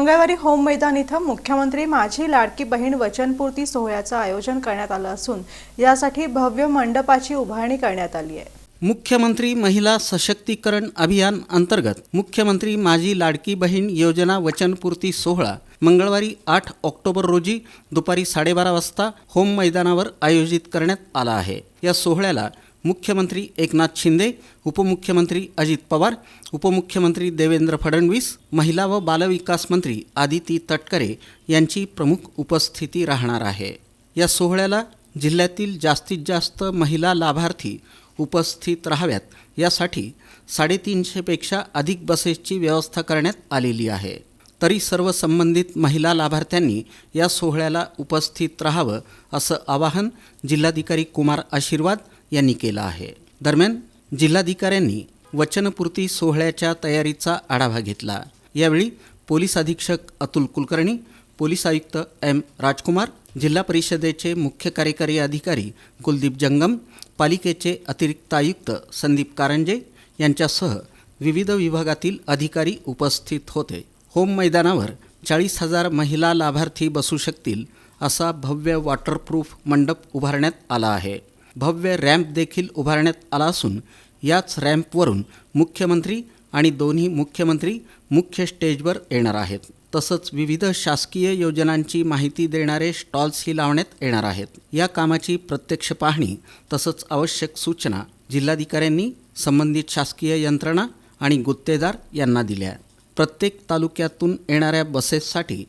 मंगळवारी होम मैदान इथं मुख्यमंत्री माझी लाडकी बहीण वचनपूर्ती सोहळ्याचं आयोजन करण्यात आलं असून यासाठी भव्य मंडपाची उभारणी करण्यात आली आहे. मुख्यमंत्री महिला सशक्तीकरण अभियान अंतर्गत मुख्यमंत्री माझी लाडकी बहीण योजना वचनपूर्ती सोहळा मंगळवारी आठ ऑक्टोबर रोजी दुपारी साडेबारा वाजता होम मैदानावर आयोजित करण्यात आला आहे. या सोहळ्याला मुख्यमंत्री एकनाथ शिंदे उपमुख्यमंत्री अजित पवार उपमुख्यमंत्री देवेंद्र फडणवीस महिला व बालविकास मंत्री आदिती तटकरे यांची प्रमुख उपस्थिती राहणार आहे. या सोहळ्याला जिल्ह्यातील जास्तीत जास्त महिला लाभार्थी उपस्थित राहाव्यात यासाठी साडेतीनशेपेक्षा अधिक बसेसची व्यवस्था करण्यात आलेली आहे. तरी सर्व संबंधित महिला लाभार्थ्यांनी या सोहळ्याला उपस्थित राहावं असं आवाहन जिल्हाधिकारी कुमार आशीर्वाद यांनी केलं आहे. दरम्यान जिल्हाधिकाऱ्यांनी वचनपूर्ती सोहळ्याच्या तयारीचा आढावा घेतला. यावेळी पोलीस अधीक्षक अतुल कुलकर्णी पोलीस आयुक्त एम राजकुमार जिल्हा परिषदेचे मुख्य कार्यकारी अधिकारी कुलदीप जंगम पालिकेचे अतिरिक्त आयुक्त संदीप कारंजे यांच्यासह विविध विभागातील अधिकारी उपस्थित होते. होम मैदानावर चाळीस हजार महिला लाभार्थी बसू शकतील असा भव्य वॉटरप्रूफ मंडप उभारण्यात आला आहे. भव्य रॅम्प देखील उभारण्यात आला असून याच रॅम्पवरून मुख्यमंत्री आणि दोन्ही मुख्यमंत्री मुख्य स्टेजवर येणार आहेत. तसंच विविध शासकीय योजनांची माहिती देणारे स्टॉल्सही लावण्यात येणार आहेत. या कामाची प्रत्यक्ष पाहणी तसंच आवश्यक सूचना जिल्हाधिकाऱ्यांनी संबंधित शासकीय यंत्रणा आणि गुत्तेदार यांना दिल्या. प्रत्येक तालुक्यातून येणाऱ्या बसेससाठी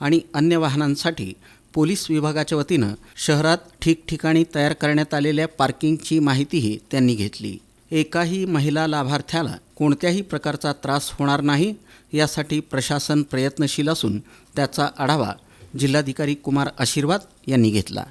आणि अन्य वाहनांसाठी पोलीस विभागाच्या वतीनं शहरात ठिकठिकाणी तयार करण्यात आलेल्या पार्किंगची माहितीही त्यांनी घेतली. एकाही महिला लाभार्थ्याला कोणत्याही प्रकारचा त्रास होणार नाही यासाठी प्रशासन प्रयत्नशील असून त्याचा आढावा जिल्हाधिकारी कुमार आशीर्वाद यांनी घेतला.